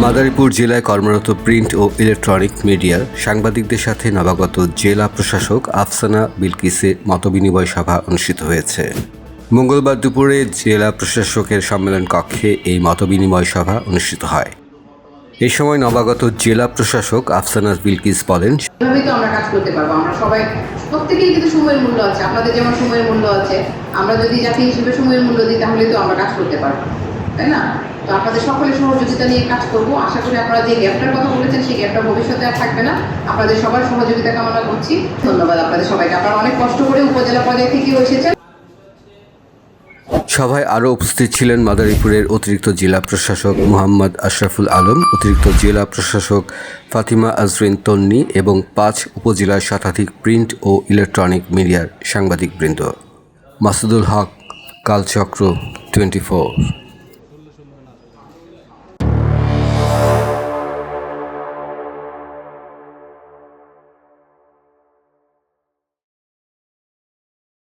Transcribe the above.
মাদারীপুর জেলায় কর্মরত প্রিন্ট ও ইলেকট্রনিক মিডিয়ার সাংবাদিকদের সাথে নবাগত জেলা প্রশাসক আফসানা বিলকিসে মতবিনিময় সভা অনুষ্ঠিত হয়েছে। মঙ্গলবার দুপুরে জেলা প্রশাসকের সম্মেলন কক্ষে এই মতবিনিময় সভা অনুষ্ঠিত হয়। এই সময় নবাগত জেলা প্রশাসক আফসানা বিলকিস বলেন, এভাবেই তো আমরা কাজ করতে পারব। আমরা সবাই প্রত্যেকেই কিন্তু সময়ের মূল্য আছে। আপনাদের যেমন সময়ের মূল্য আছে, আমরা যদি জাতি হিসেবে সময়ের মূল্য দিই তাহলে তো আমরা কাজ করতে পারব। তাই না? তো আপনাদের সকলের সহযোগিতা নিয়ে কাজ করব। আশা করি আপনারা যে গ্যাপটার কথা বলেছেন, সেই গ্যাপটা ভবিষ্যতে আর থাকবে না। আপনাদের সবার সহযোগিতা কামনা করছি। ধন্যবাদ আপনাদের সবাইকে। আপনারা অনেক কষ্ট করে উপজেলা পর্যায় থেকেও এসেছেন। সভায় আরও উপস্থিত ছিলেন মাদারীপুরের অতিরিক্ত জেলা প্রশাসক মোহাম্মদ আশরাফুল আলম, অতিরিক্ত জেলা প্রশাসক ফাতিমা আজরিন তন্নি এবং পাঁচ উপজেলার শতাধিক প্রিন্ট ও ইলেকট্রনিক মিডিয়ার সাংবাদিকবৃন্দ মাসুদুল হক, কালচক্র টোয়েন্টি ফোর।